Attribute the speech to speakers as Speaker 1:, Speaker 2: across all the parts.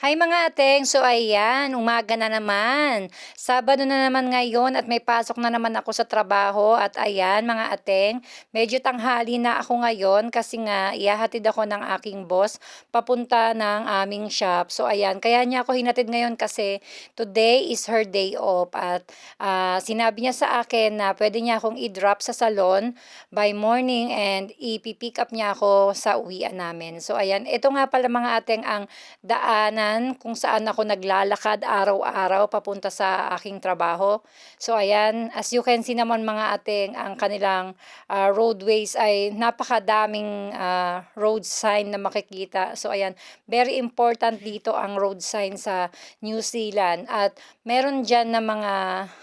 Speaker 1: Hi mga ateng, so ayan, umaga na naman. Sabado na naman ngayon at may pasok na naman ako sa trabaho at ayan mga ateng, medyo tanghali na ako ngayon kasi nga ihahatid ako ng aking boss papunta ng aming shop. So ayan, kaya niya ako hinatid ngayon kasi today is her day off at ah, sinabi niya sa akin na pwede niya akong i-drop sa salon by morning and ipipick up niya ako sa uwian namin. So ayan, ito nga pala mga ateng ang daanan kung saan ako naglalakad araw-araw papunta sa aking trabaho. So ayan, as you can see naman mga ating ang kanilang ah, roadways ay napakadaming ah, road sign na makikita. So ayan, very important dito ang road sign sa New Zealand at meron dyan na mga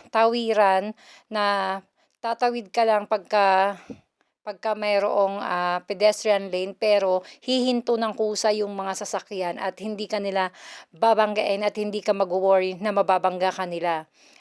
Speaker 1: tawiran na tatawid ka lang pagka pagka mayroong ah, pedestrian lane pero hihinto ng kusa yung mga sasakyan at hindi ka nila babanggain at hindi ka mag-worry na mababangga ka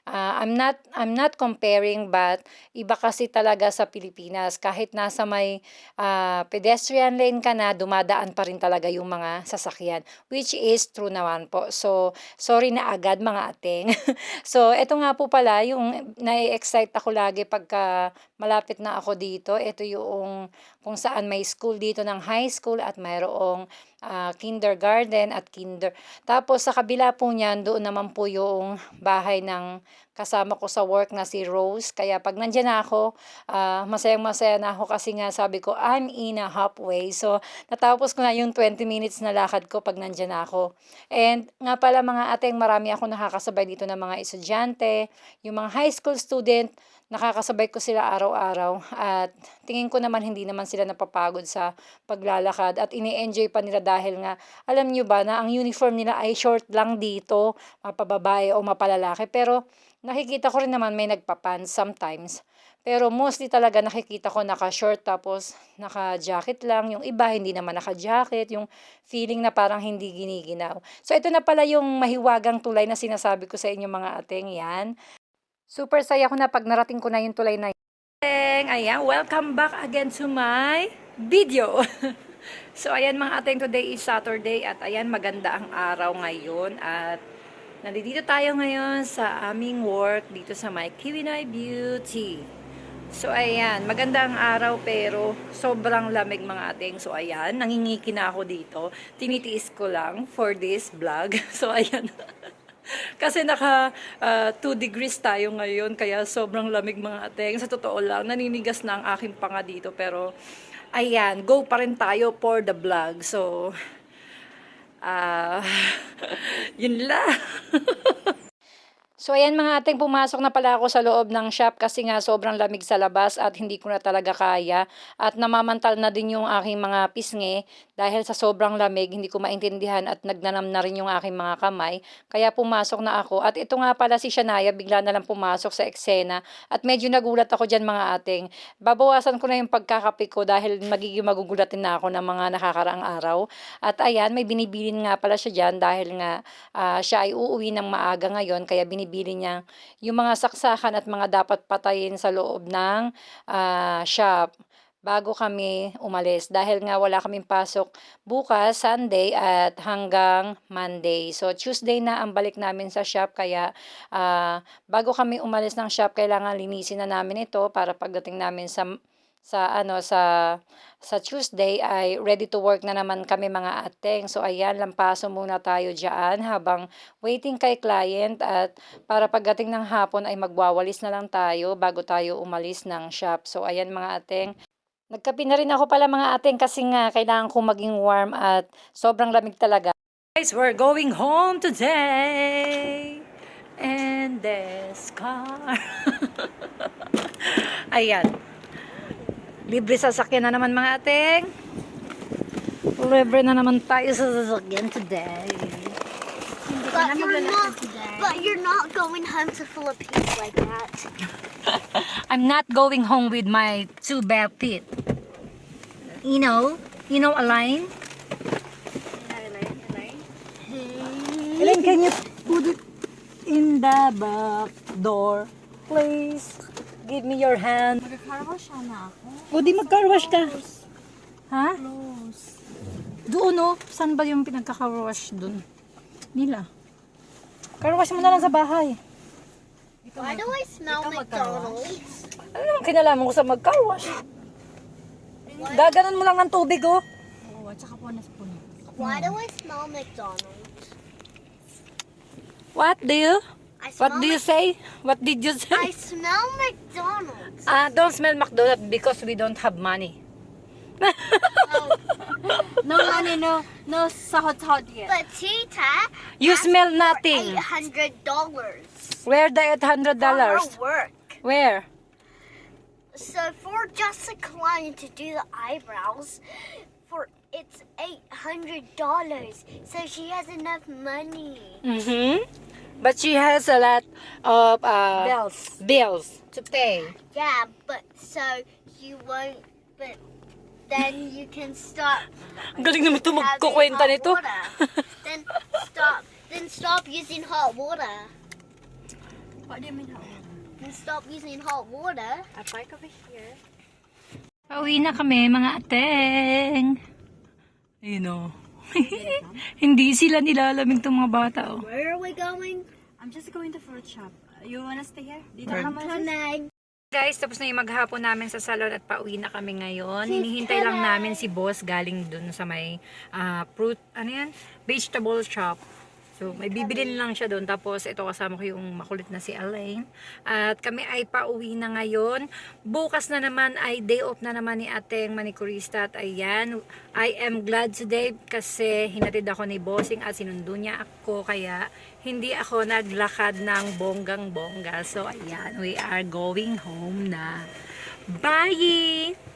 Speaker 1: Ah, I'm not I'm not comparing but iba kasi talaga sa Pilipinas kahit nasa may ah, pedestrian lane ka na dumadaan pa rin talaga yung mga sasakyan which is true naman po. So sorry na agad mga ateng. so eto nga po pala yung nai-excite ako lagi pagka malapit na ako dito. Ito yung kung saan may school dito ng high school at mayroong ah, kindergarten at kinder. Tapos sa kabila po niyan, doon naman po yung bahay ng kasama ko sa work na si Rose. Kaya pag nandiyan na ako, ah, masayang-masaya na ako kasi nga sabi ko, I'm in a halfway. So, natapos ko na yung 20 minutes na lakad ko pag nandiyan na ako. And nga pala mga ateng, marami ako nakakasabay dito ng mga estudyante, yung mga high school student, nakakasabay ko sila araw-araw at tingin ko naman hindi naman sila napapagod sa paglalakad at ini-enjoy pa nila dahil nga alam nyo ba na ang uniform nila ay short lang dito, mapababae o mapalalaki pero nakikita ko rin naman may nagpapan sometimes. Pero mostly talaga nakikita ko naka-short tapos naka-jacket lang. Yung iba hindi naman naka-jacket. Yung feeling na parang hindi giniginaw. So ito na pala yung mahiwagang tulay na sinasabi ko sa inyo mga ateng. Yan. Super saya ko na pag narating ko na yung tulay na yun. Ayan, welcome back again to my video. so ayan mga ateng, today is Saturday at ayan maganda ang araw ngayon at nandito tayo ngayon sa aming work dito sa my Kiwinay Beauty. So ayan, maganda ang araw pero sobrang lamig mga ating. So ayan, nangingiki na ako dito. Tinitiis ko lang for this vlog. So ayan. Kasi naka 2 degrees tayo ngayon, kaya sobrang lamig mga ateng. Sa totoo lang, naninigas na ang aking panga dito. Pero, ayan, go pa rin tayo for the vlog. So, ah, yun lang. So ayan mga ating pumasok na pala ako sa loob ng shop kasi nga sobrang lamig sa labas at hindi ko na talaga kaya. At namamantal na din yung aking mga pisngi dahil sa sobrang lamig hindi ko maintindihan at nagnanam na rin yung aking mga kamay. Kaya pumasok na ako. At ito nga pala si Shania bigla na lang pumasok sa eksena. At medyo nagulat ako dyan mga ating babawasan ko na yung pagkakape ko dahil magiging magugulatin na ako ng mga nakakaraang araw. At ayan may binibilin nga pala siya dyan dahil nga ah, siya ay uuwi ng maaga ngayon kaya binibili niya yung mga saksakan at mga dapat patayin sa loob ng ah, shop bago kami umalis dahil nga wala kaming pasok bukas Sunday at hanggang Monday. So Tuesday na ang balik namin sa shop kaya ah, bago kami umalis ng shop kailangan linisin na namin ito para pagdating namin sa sa ano sa sa Tuesday ay ready to work na naman kami mga ateng. So ayan, lampaso muna tayo diyan habang waiting kay client at para pagdating ng hapon ay magwawalis na lang tayo bago tayo umalis ng shop. So ayan mga ateng, Nagkape na rin ako pala mga ateng kasi nga kailangan ko maging warm at sobrang lamig talaga. Guys, we're going home today. And this car. Ayan. Libre sasakyan na naman mga ateng. Libre na naman tayo sa sasakyan today.
Speaker 2: But you're not. But you're not going home to Philippines like that.
Speaker 1: I'm not going home with my two bare feet. You know? You know Align? Elaine, can you put it in the back door? Please. Give me your hand.
Speaker 2: Magkakarwash na ako.
Speaker 1: O di mag-carwash ka. Ha?
Speaker 2: Close.
Speaker 1: Doon o. Saan ba yung pinagkakawash doon? Nila. Car wash mo na lang sa bahay.
Speaker 2: Why do I smell McDonald's?
Speaker 1: Ano naman kinalaman ko sa mag-car wash? Gaganon mo lang ng tubig, oh.
Speaker 3: Oo, at saka po na-spoon.
Speaker 2: Why do I smell McDonald's?
Speaker 1: What do you?
Speaker 2: I smell
Speaker 1: What do you say? What did you say?
Speaker 2: I smell McDonald's.
Speaker 1: Ah, don't smell McDonald's because we don't have money.
Speaker 3: No money, no, no sahod-sahod yet.
Speaker 2: But Tita
Speaker 1: You
Speaker 2: asked
Speaker 1: smell
Speaker 2: for
Speaker 1: nothing.
Speaker 2: Eight hundred dollars.
Speaker 1: Where the eight hundred dollars?
Speaker 2: For her work.
Speaker 1: Where?
Speaker 2: So for just a client to do the eyebrows, for it's eight hundred dollars. So she has enough money.
Speaker 1: Mm-hmm. But she has a lot of uh,
Speaker 3: Bills
Speaker 1: bills.
Speaker 3: to pay.
Speaker 2: Yeah, but so you won't. But then you can stop.
Speaker 1: Ang galing naman ito magkukwenta
Speaker 2: hot
Speaker 1: nito.
Speaker 2: water. then stop. Then stop using hot water.
Speaker 3: What do you mean how?
Speaker 2: Then stop using hot water.
Speaker 3: I park over here.
Speaker 1: Pauwi na kami, mga ateng. Ayun o. Hindi sila nilalamig tong mga bata, oh.
Speaker 2: Where are we going?
Speaker 3: I'm just going to fruit shop. You wanna stay here? Dito
Speaker 1: Right.
Speaker 3: ka.
Speaker 2: Coming.
Speaker 1: Guys, tapos na yung maghapon namin sa salon at pauwi na kami ngayon. Hinihintay lang namin si boss galing dun sa may ah, fruit, ano yan? Vegetable shop. So, may bibilin lang siya doon. Tapos, ito kasama ko yung makulit na si Elaine. At kami ay pauwi na ngayon. Bukas na naman ay day off na naman ni ating manicurista. At ayan, I am glad today kasi hinatid ako ni Bossing at sinundo niya ako. Kaya, hindi ako naglakad ng bonggang-bongga. So, ayan, we are going home na. Bye!